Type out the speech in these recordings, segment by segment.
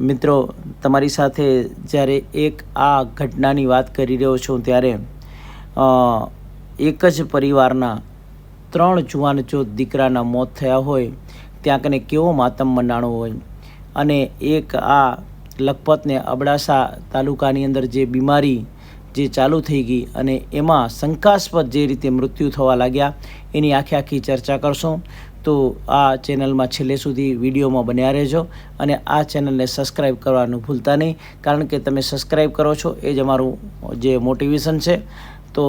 મિત્રો, તમારી સાથે જ્યારે એક આ ઘટનાની વાત કરી રહ્યો છું ત્યારે એક જ પરિવારના ત્રણ જુવાન જો દીકરાના મોત થયા હોય, ત્યાં કને કેવો માતમ મનાણો હોય? અને એક આ લખપતને અબડાસા તાલુકાની અંદર જે બીમારી જે ચાલુ થઈ ગઈ અને એમાં શંકાસ્પદ જે રીતે મૃત્યુ થવા લાગ્યા, એની આખી આખી ચર્ચા કરશું. તો આ ચેનલમાં છેલ્લે સુધી વિડીયોમાં બન્યા રહેજો અને આ ચેનલને સબસ્ક્રાઈબ કરવાનું ભૂલતા નહીં, કારણ કે તમે સબસ્ક્રાઈબ કરો છો એ જ અમારું જે મોટિવેશન છે. તો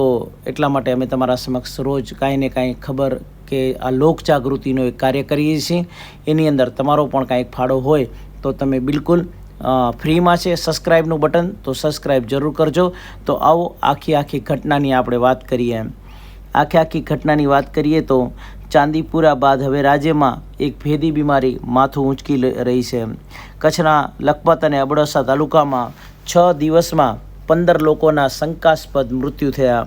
એટલા માટે અમે તમારા સમક્ષ રોજ કાંઈ ને કાંઈ ખબર કે આ લોક જાગૃતિનો એક કાર્ય કરીએ છીએ. એની અંદર તમારો પણ કાંઈક ફાળો હોય તો તમે બિલકુલ ફ્રીમાં છે સબસ્ક્રાઈબનું બટન, તો સબસ્ક્રાઈબ જરૂર કરજો. તો આવો આખી આખી ઘટનાની આપણે વાત કરીએ એમ. આખી આખી ઘટનાની વાત કરીએ તો ચાંદીપુરા બાદ હવે રાજ્યમાં એક ભેદી બીમારી માથું ઊંચકી રહી છે. કચ્છના લખપત અને અબડાસા તાલુકામાં છ દિવસમાં પંદર લોકોના શંકાસ્પદ મૃત્યુ થયા.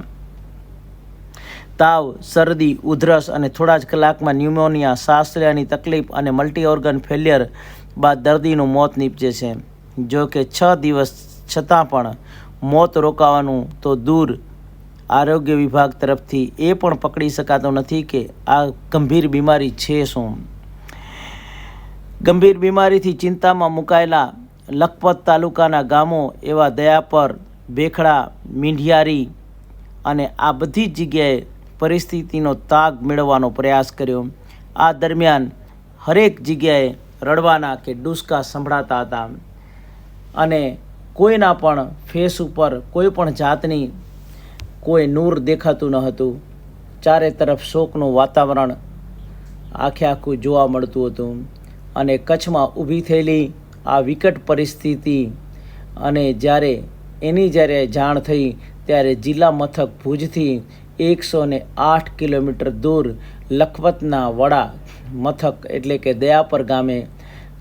તાવ, શરદી, ઉધરસ અને થોડા જ કલાકમાં ન્યુમોનિયા શ્વાસ તકલીફ અને મલ્ટી ઓર્ગન ફેલિયર બાદ દર્દીનું મોત નીપજે છે. જો કે છ દિવસ છતાં પણ મોત રોકાવાનું તો દૂર આરોગ્ય વિભાગ તરફથી એ પણ પકડી શકાતો નથી કે આ ગંભીર બીમારી છે શું? ગંભીર બીમારીથી ચિંતામાં મુકાયેલા લખપત તાલુકાના ગામો એવા દયાપર બેખડા મીંઢિયારી અને આ બધી જ જગ્યાએ પરિસ્થિતિનો તાગ મેળવવાનો પ્રયાસ કર્યો. આ દરમિયાન હરેક જગ્યાએ રડવાના કે ડૂસકા સંભળાતા હતા. અને કોઈના પણ ફેસ ઉપર કોઈ પણ જાતની કોઈ નૂર દેખાતું ન હતું. ચારે તરફ શોકનું વાતાવરણ આખે આખું જોવા મળતું હતું. અને કચ્છમાં ઊભી થયેલી આ વિકટ પરિસ્થિતિ અને જ્યારે એની જ્યારે જાણ થઈ, ત્યારે જિલ્લા મથક ભુજથી એકસો ને આઠ કિલોમીટર દૂર લખપતના વડા મથક એટલે કે દયાપર ગામે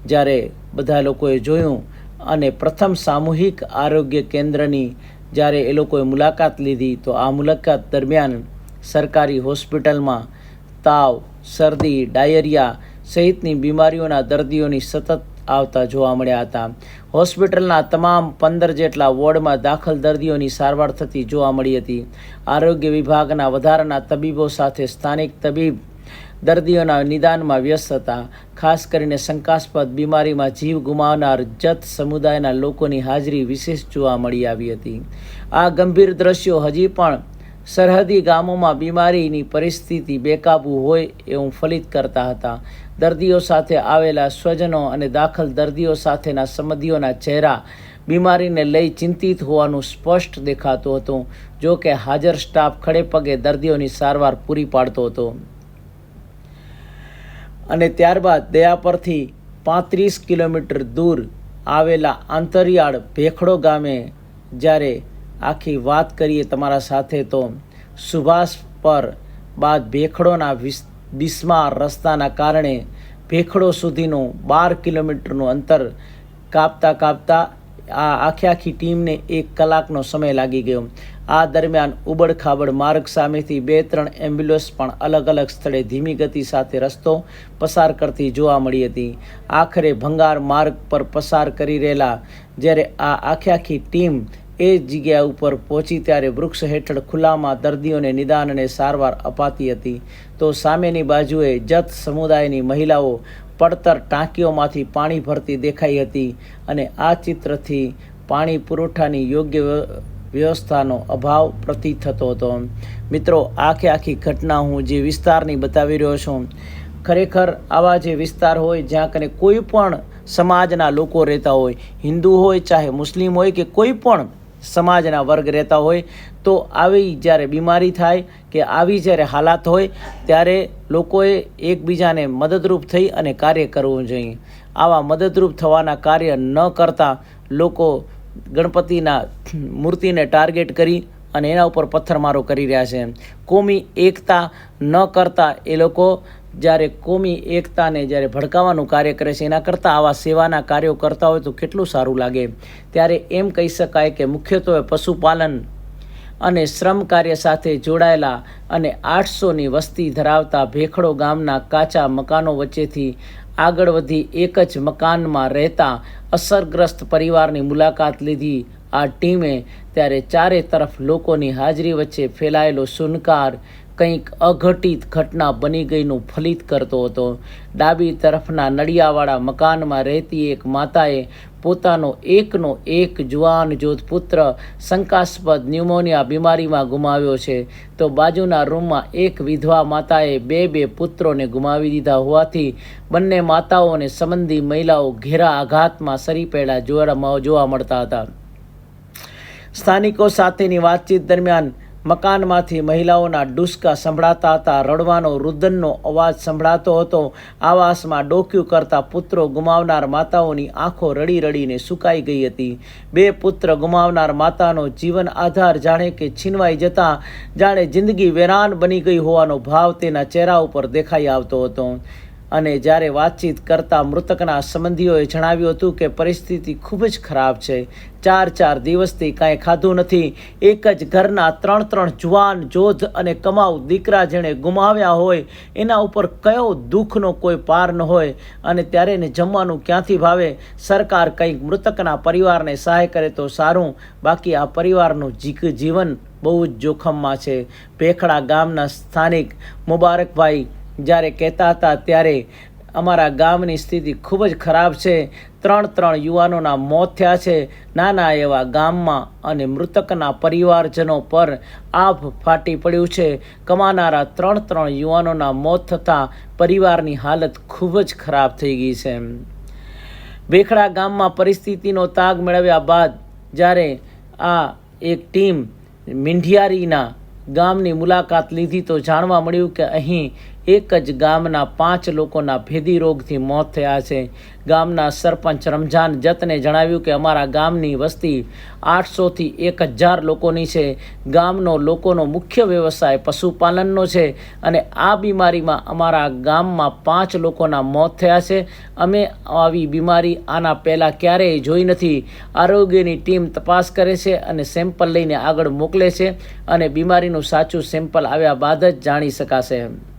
જ્યારે બધા લોકોએ જોયું અને પ્રથમ સામૂહિક આરોગ્ય કેન્દ્રની જ્યારે એ લોકોએ મુલાકાત લીધી, તો આ મુલાકાત દરમિયાન સરકારી હોસ્પિટલમાં તાવ, શરદી, ડાયરિયા સહિતની બીમારીઓના દર્દીઓની સતત આવતા જોવા મળ્યા હતા. હોસ્પિટલના તમામ પંદર જેટલા વોર્ડમાં દાખલ દર્દીઓની સારવાર થતી જોવા મળી હતી. આરોગ્ય વિભાગના વધારાના તબીબો સાથે સ્થાનિક તબીબ દર્દીઓના નિદાનમાં વ્યસ્ત હતા. ખાસ કરીને શંકાસ્પદ બીમારીમાં જીવ ગુમાવનાર જત સમુદાયના લોકોની હાજરી વિશેષ જોવા મળી આવી હતી. આ ગંભીર દ્રશ્યો હજી પણ સરહદી ગામોમાં બીમારીની પરિસ્થિતિ બેકાબૂ હોય એવું ફલિત કરતા હતા. દર્દીઓ સાથે આવેલા સ્વજનો અને દાખલ દર્દીઓ સાથેના સંબંધીઓના ચહેરા બીમારીને લઈ ચિંતિત હોવાનું સ્પષ્ટ દેખાતું હતું જો કે હાજર સ્ટાફ ખડેપગે દર્દીઓની સારવાર પૂરી પાડતો હતો. અને ત્યારબાદ દયા પરથી પાંત્રીસ કિલોમીટર દૂર આવેલા આંતરિયાળ ભેખડો ગામે જ્યારે આખી વાત કરીએ તમારા સાથે તો સુભાષ પર બાદ ભેખડોના વિસ બિસ્માર રસ્તાના કારણે ભેખડો સુધીનું બાર કિલોમીટરનું અંતર કાપતા કાપતા આ આખી આખી ટીમને એક કલાકનો સમય લાગી ગયો. આ દરમિયાન ઉબડખાબડ માર્ગ સામેથી બે ત્રણ એમ્બ્યુલન્સ પણ અલગ અલગ સ્થળે ધીમી ગતિ સાથે રસ્તો પસાર કરતી જોવા મળી હતી. આખરે ભંગાર માર્ગ પર પસાર કરી રહેલા જ્યારે આ આખી આખી ટીમ એ જગ્યા ઉપર પહોંચી ત્યારે વૃક્ષ હેઠળ ખુલ્લામાં દર્દીઓને નિદાન અને સારવાર અપાતી હતી. તો સામેની બાજુએ જત સમુદાયની મહિલાઓ પડતર ટાંકીઓમાંથી પાણી ભરતી દેખાઈ હતી અને આ ચિત્રથી પાણી પુરવઠાની યોગ્ય વ્યવસ્થાનો અભાવ પ્રતીત થતો હતો. મિત્રો, આખે આખી ઘટના હું જે વિસ્તારની બતાવી રહ્યો છું, ખરેખર આવા જે વિસ્તાર હોય જ્યાં કને કોઈ પણ સમાજના લોકો રહેતા હોય, હિન્દુ હોય ચાહે મુસ્લિમ હોય કે કોઈ પણ સમાજના વર્ગ રહેતા હોય, તો આવી જ્યારે બીમારી થાય કે આવી જ્યારે હાલાત હોય, ત્યારે લોકોએ એકબીજાને મદદરૂપ થઈ અને કાર્ય કરવું જોઈએ. આવા મદદરૂપ થવાના કાર્ય ન કરતા લોકો ગણપતિના મૂર્તિને ટાર્ગેટ કરી અને એના ઉપર પથ્થરમારો કરી રહ્યા છે. કોમી એકતા ન કરતા એ લોકો જ્યારે કોમી એકતાને જ્યારે ભડકાવવાનું કાર્ય કરે છે, એના કરતાં આવા સેવાના કાર્યો કરતા હોય તો કેટલું સારું લાગે. ત્યારે એમ કહી શકાય કે મુખ્યત્વે પશુપાલન અને શ્રમ કાર્ય સાથે જોડાયેલા અને આઠસોની વસ્તી ધરાવતા ભેખડો ગામના કાચા મકાનો વચ્ચેથી આગળ વધી એક જ મકાનમાં રહેતા અસરગ્રસ્ત પરિવારની મુલાકાત લીધી. આ ટીમે ત્યારે ચારે તરફ લોકોની હાજરી વચ્ચે ફેલાયેલો સુનકાર કંઈક અઘટિત ઘટના બની ગઈનું ફલિત કરતો હતો. ડાબી તરફના નડિયાવાળા મકાનમાં રહેતી એક માતાએ પોતાનો એકનો એક જુવાન જોધ પુત્ર શંકાસ્પદ ન્યુમોનિયા બીમારીમાં ગુમાવ્યો છે. તો બાજુના રૂમમાં એક વિધવા માતાએ બે બે પુત્રોને ગુમાવી દીધા હોવાથી બંને માતાઓને સંબંધી મહિલાઓ ઘેરા આઘાતમાં સરી જોવા જોવા મળતા હતા. સ્થાનિકો સાથેની વાતચીત દરમિયાન મકાનમાંથી મહિલાઓના ડુસકા સંભળાતા હતા. રડવાનો રુદનનો અવાજ સંભળાતો હતો. આવાસમાં ડોક્યું કરતા પુત્રો ગુમાવનાર માતાઓની આંખો રડી રડીને સુકાઈ ગઈ હતી. બે પુત્ર ગુમાવનાર માતાનો જીવન આધાર જાણે કે છીનવાઈ જતા, જાણે જિંદગી વેરાન બની ગઈ હોવાનો ભાવ તેના ચહેરા ઉપર દેખાઈ આવતો હતો. અને જ્યારે વાતચીત કરતા મૃતકના સંબંધીઓએ જણાવ્યું હતું કે પરિસ્થિતિ ખૂબ જ ખરાબ છે. ચાર ચાર દિવસથી કાંઈ ખાધું નથી. એક જ ઘરના ત્રણ ત્રણ જુવાન, જોધ અને કમાઉ દીકરા જેણે ગુમાવ્યા હોય, એના ઉપર કયો દુઃખનો કોઈ પાર ન હોય અને ત્યારે એને જમવાનું ક્યાંથી ભાવે? સરકાર કંઈક મૃતકના પરિવારને સહાય કરે તો સારું. બાકી આ પરિવારનું જીક જીવન બહુ જ જોખમમાં છે. ભેખડા ગામના સ્થાનિક મુબારકભાઈ જ્યારે કહેતા હતા ત્યારે અમારા ગામની સ્થિતિ ખૂબ જ ખરાબ છે. ત્રણ ત્રણ યુવાનોના મોત થયા છે. નાના એવા ગામમાં અને મૃતકના પરિવારજનો પર આભ ફાટી પડ્યું છે. કમાનારા ત્રણ ત્રણ યુવાનોના મોત થતાં પરિવારની હાલત ખૂબ જ ખરાબ થઈ ગઈ છે. બેખડા ગામમાં પરિસ્થિતિનો તાગ મેળવ્યા બાદ જ્યારે આ એક ટીમ મીંઢિયારીના ગામની મુલાકાત લીધી તો જાણવા મળ્યું કે અહીં એક જ ગામના પાંચ લોકોના ભેદી રોગથી મોત થયા છે. ગામના સરપંચ રમઝાન જતને જણાવ્યું કે અમારા ગામની વસ્તી આઠસોથી એક હજાર લોકોની છે. ગામનો લોકોનો મુખ્ય વ્યવસાય પશુપાલનનો છે અને આ બીમારીમાં અમારા ગામમાં પાંચ લોકોના મોત થયા છે. અમે આવી બીમારી આના પહેલાં ક્યારેય જોઈ નથી. આરોગ્યની ટીમ તપાસ કરે છે અને સેમ્પલ લઈને આગળ મોકલે છે અને બીમારીનું સાચું સેમ્પલ આવ્યા બાદ જ જાણી શકાશે.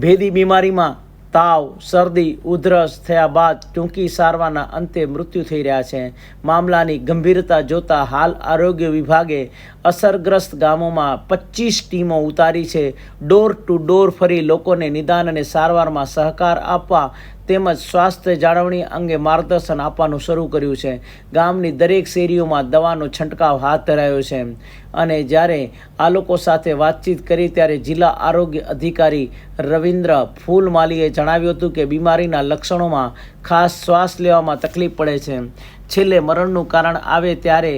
ભેદી બીમારીમાં તાવ, શરદી, ઉધરસ થયા બાદ ટૂંકી સારવારના અંતે મૃત્યુ થઈ રહ્યા છે. મામલાની ગંભીરતા જોતા હાલ આરોગ્ય વિભાગે અસરગ્રસ્ત ગામોમાં પચીસ ટીમો ઉતારી છે. ડોર ટુ ડોર ફરી લોકોને નિદાન અને સારવારમાં સહકાર આપવા તેમજ સ્વાસ્થ્ય જાળવણી અંગે માર્ગદર્શન આપવાનું શરૂ કર્યું છે. ગામની દરેક શેરીઓમાં દવાનો છંટકાવ હાથ ધરાયો છે. અને જ્યારે આ લોકો સાથે વાતચીત કરી ત્યારે જિલ્લા આરોગ્ય અધિકારી રવિન્દ્ર ફૂલમાલીએ જણાવ્યું હતું કે બીમારીના લક્ષણોમાં ખાસ શ્વાસ લેવામાં તકલીફ પડે છે. છેલ્લે મરણનું કારણ આવે ત્યારે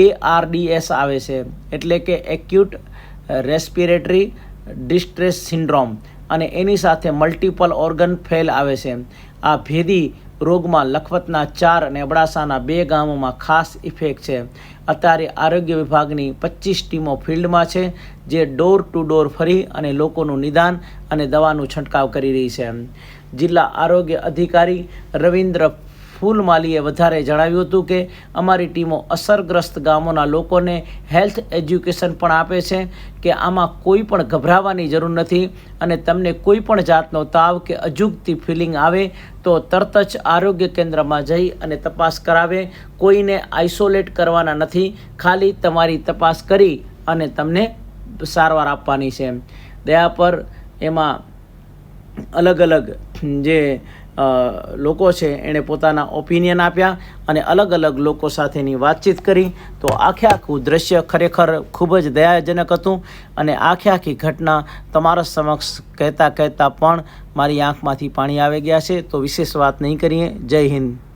એઆરડીએસ આવે છે. એટલે કે એક્યુટ રેસ્પિરેટરી ડિસ્ટ્રેસ સિન્ડ્રોમ. અને એની સાથે મલ્ટિપલ ઓર્ગન ફેલ આવે છે. આ ભેદી રોગમાં લખવતના ચાર અને અબડાસાના બે ગામોમાં ખાસ ઇફેક્ટ છે. અત્યારે આરોગ્ય વિભાગની પચીસ ટીમો ફિલ્ડમાં છે, જે ડોર ટુ ડોર ફરી અને લોકોનું નિદાન અને દવાનું છંટકાવ કરી રહી છે. જિલ્લા આરોગ્ય અધિકારી રવિન્દ્ર ફૂલમાલીએ વધારે જણાવ્યું હતું કે અમારી ટીમો અસરગ્રસ્ત ગામોના લોકોને હેલ્થ એજ્યુકેશન પણ આપે છે કે આમાં કોઈ પણ ગભરાવાની જરૂર નથી અને તમને કોઈ પણ જાતનો તાવ કે અજુગતી ફિલિંગ આવે તો તરત જ આરોગ્ય કેન્દ્રમાં જઈ અને તપાસ કરાવે. કોઈને આઇસોલેટ કરવાના નથી. ખાલી તમારી તપાસ કરી અને તમને સારવાર આપવાની છે. દયા પર એમાં અલગ અલગ જે લોકો છે એણે પોતાના ઓપિનિયન આપ્યા અને અલગ અલગ લોકો સાથેની વાતચીત કરી. તો આખે આખું દ્રશ્ય ખરેખર ખૂબ જ દયાજનક હતું અને આખે આખી ઘટના તમારા સમક્ષ કહેતા કહેતા પણ મારી આંખમાંથી પાણી આવી ગયા છે. તો વિશેષ વાત નહીં કરીએ. જય હિન્દ.